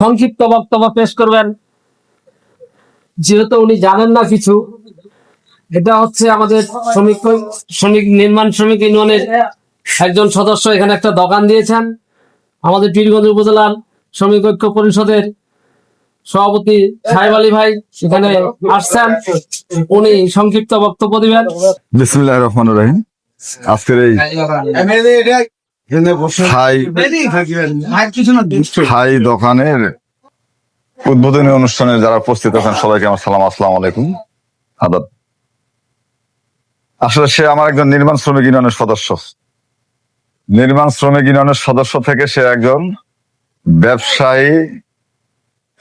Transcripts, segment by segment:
সংক্ষিপ্ত বক্তব্য পেশ করবেন। যেহেতু উনি জানেন না কিছু এটা হচ্ছে আমাদের শ্রমিক শ্রমিক নির্মাণ শ্রমিক ইউনিয়নের একজন সদস্য এখানে একটা দোকান দিয়েছেন। আমাদের পীরগঞ্জ উপজেলার শ্রমিক ঐক্য পরিষদের সভাপতি সাহেব আলী ভাই এখানে আসছেন। উনি সংক্ষিপ্ত বক্তব্য দিবেন। বিসমুল্লাহ রহমান রহিম। আজকের এই হাই। দোকানের উদ্বোধনী অনুষ্ঠানে যারা উপস্থিত আছেন সবাইকে আমার সালাম আসসালাম আলাইকুম। আদাব। আসলে সে আমার একজন নির্মাণ শ্রমিক ইউনিয়নের সদস্য। নির্মাণ শ্রমিক ইউনিয়নের সদস্য থেকে সে একজন ব্যবসায়ী।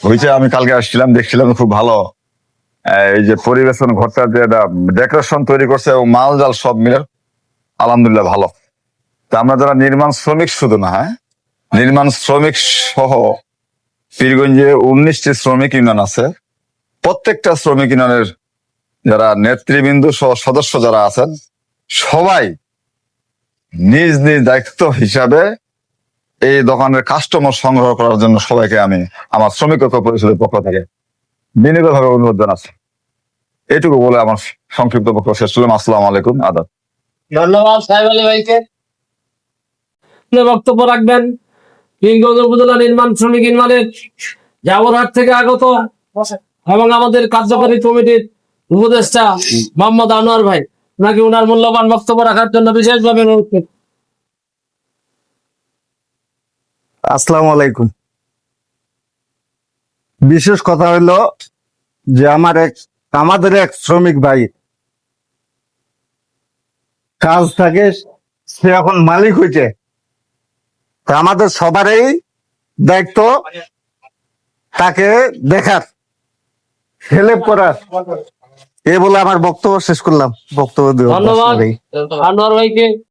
হয়েছে আমি কালকে আসছিলাম দেখছিলাম খুব ভালো। এই যে পরিবেশন ঘরটা যে ডেকোরেশন তৈরি করছে এবং মাল জাল সব মিলে আলহামদুলিল্লাহ ভালো। তা আমরা যারা নির্মাণ শ্রমিক শুধু না হ্যাঁ? নির্মাণ শ্রমিক সহ পীরগঞ্জে উনিশটি শ্রমিক ইউনিয়ন আছে। প্রত্যেকটা শ্রমিক ইউনিয়নের যারা নেতৃবৃন্দ সহ সদস্য যারা আছেন, সবাই নিজ নিজ দায়িত্ব হিসাবে এই দোকানের কাস্টমার সংগ্রহ করার জন্য সবাইকে আমি আমার শ্রমিক ঐক্য পরিষদের পক্ষ থেকে বিনীতভাবে অনুরোধ জানাচ্ছি। এটুকু বলে আমার সংক্ষিপ্ত বক্তব্য শেষ করলাম। আসসালামু আলাইকুম। আদাব। ধন্যবাদ সাহেব আলী ভাইকে। বক্তব্য রাখবেন। উপজেলা নির্মাণ শ্রমিক ইউনিয়নের জাবরহাট থেকে আগত এবং আমাদের কার্যকারী কমিটির উপদেষ্টা মোহাম্মদ আনোয়ার ভাই। নাকি ওনার মূল্যবান বক্তব্য রাখার জন্য বিশেষভাবে অনুরোধ করছি। আসসালামু আলাইকুম। বিশেষ কথা হলো যে আমার এক, আমাদের এক শ্রমিক ভাই কাজ থাকে, সে এখন মালিক হয়েছে আমাদের সবারই দায়িত্ব তাকে দেখার হেল্প করার। এ বলে আমার বক্তব্য শেষ করলাম। বক্তব্য ধন্যবাদ। আনোয়ার ভাইকে।